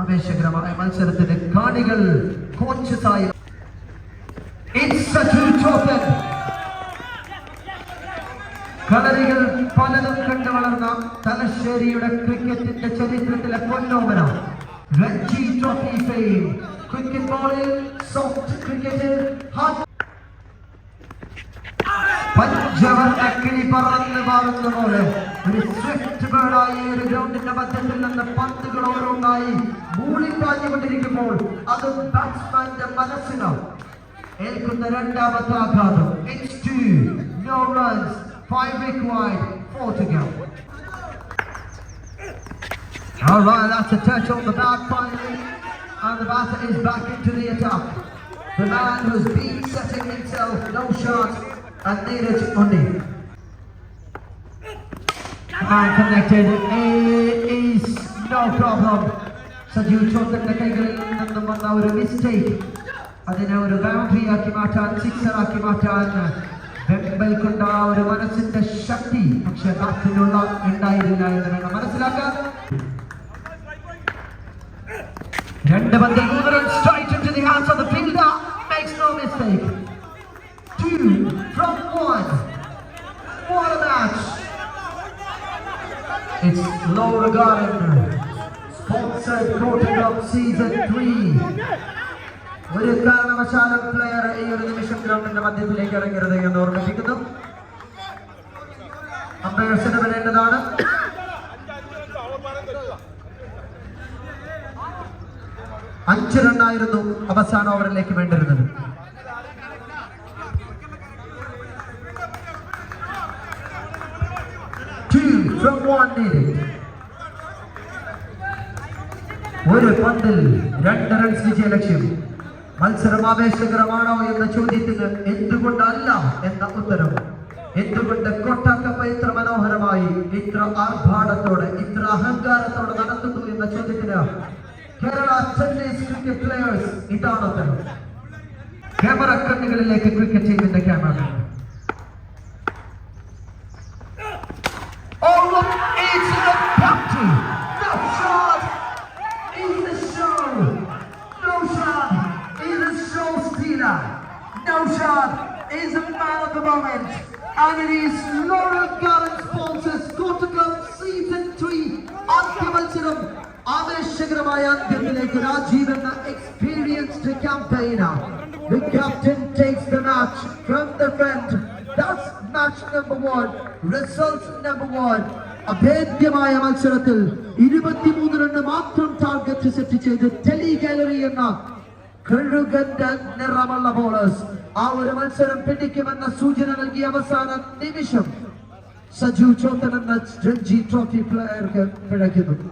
ആവേശകരമായ മത്സരത്തിന്റെ കാണികൾ coach Sai. It's Sachin Chopan. കളരികൾ പലതും കണ്ടു വളർന്ന തലശ്ശേരിയുടെ ക്രിക്കറ്റിന്റെ ചരിത്രത്തിലെ പൊന്നോമന. Ranji trophy fame. ക്രിക്കറ്റ് ബോളിൽ സോഫ്റ്റ് ക്രിക്കറ്റിൽ ഹാർഡ് പഞ്ചവർണ്ണ കിളി പറന്ന് പാറുന്ന പോലെ ഒരു സ്വിഫ്റ്റ് ബേർഡായി ഒരു ഗ്രൗണ്ടിന്റെ മധ്യത്തിൽ നിന്ന് പന്തുകൾ ഓരോന്നായി മൂളിപ്പാഞ്ഞുകൊണ്ടിരിക്കുമ്പോൾ അത് ബാറ്റ്സ്മാന്റെ മനസ്സിനോ ഏൽക്കുന്ന രണ്ടാമത്തെ ആഘാതം It's two, no runs, five required, four to go. All right, that's a touch on the bat finally, and the batter is back into the attack. The man who's been setting himself no shot, Neeraj Undi. Man connected, it is no problem. Sajeev ചോദ്യന്റെ കൈകളിൽ നിന്നും വന്ന ഒരു mistake അതിനെ ഒരു boundary ആക്കി മാറ്റാൻ sixer ആക്കി മാറ്റാൻ വെമ്പൽ കൊണ്ട ആ ഒരു മനസ്സിന്റെ ശക്തി. പക്ഷെ ബാറ്റിനുള്ള ഉണ്ടായിരുന്നില്ല എന്ന് വേണം മനസ്സിലാക്കാൻ. രണ്ട് പന്തിൽ മൂന്ന് run it's Laura Garden sponsored Cup season 3 ഒരു കാരണവശാലും പ്ലെയർ ഈ ഒരു നിമിഷം ഗ്രൗണ്ടിന്റെ മധ്യത്തിലേക്ക് ഇറങ്ങരുത് എന്ന് ഓർമ്മിപ്പിക്കുന്നു. അമ്പയേഴ്സിന് വരേണ്ടതാണ്. അഞ്ച് റണ്ണായിരുന്നു അവസാന ഓവറിലേക്ക് വേണ്ടിരുന്നത് Two from one needed. ഒരു പന്തിൽ രണ്ട് റൺസ് വിജയ ലക്ഷ്യം. മത്സരം ആവേശകരമാണോ എന്ന ചോദ്യത്തിന് എന്തുകൊണ്ടല്ല എന്ന ഉത്തരം. എന്തുകൊണ്ട് കൊട്ടാക്കപ്പ ഇത്ര മനോഹരമായി ഇത്ര ആർഭാടത്തോടെ ഇത്ര അഹങ്കാരത്തോടെ നടത്തുന്നു എന്ന ചോദ്യത്തിന് കേരള ചെന്നൈ ക്രിക്കറ്റ് പ്ലെയേഴ്സ് ഇതാണ് ഉത്തരം. ക്യാമറ കണ്ണുകളിലേക്ക് ക്രിക്കറ്റ് ടീമിന്റെ No shot! Is a man of the moment! And it is Laurel Garden sponsors Kotakam Season 3 അന്ത്യമത്സരം ആവേശകരമായ അന്ത്യത്തിലേക്ക് രാജീവ് എന്ന experienced campaigner The captain takes the match from the front. That's match number one. Result number one. അഭേദ്യമായ മത്സരത്തിൽ ഇരുപത്തിമൂന്ന് run മാത്രം target set ചെയ്ത് ടെലി ഗാലറി എന്ന കഴുകന്റെ നിറമുള്ള ബോളേഴ്സ് ആ ഒരു മത്സരം പിടിക്കുമെന്ന സൂചന നൽകിയ അവസാന നിമിഷം സജു ചോത്തൻ എന്ന രഞ്ജി ട്രോഫി പ്ലെയർക്ക് പിഴയ്ക്കുന്നു.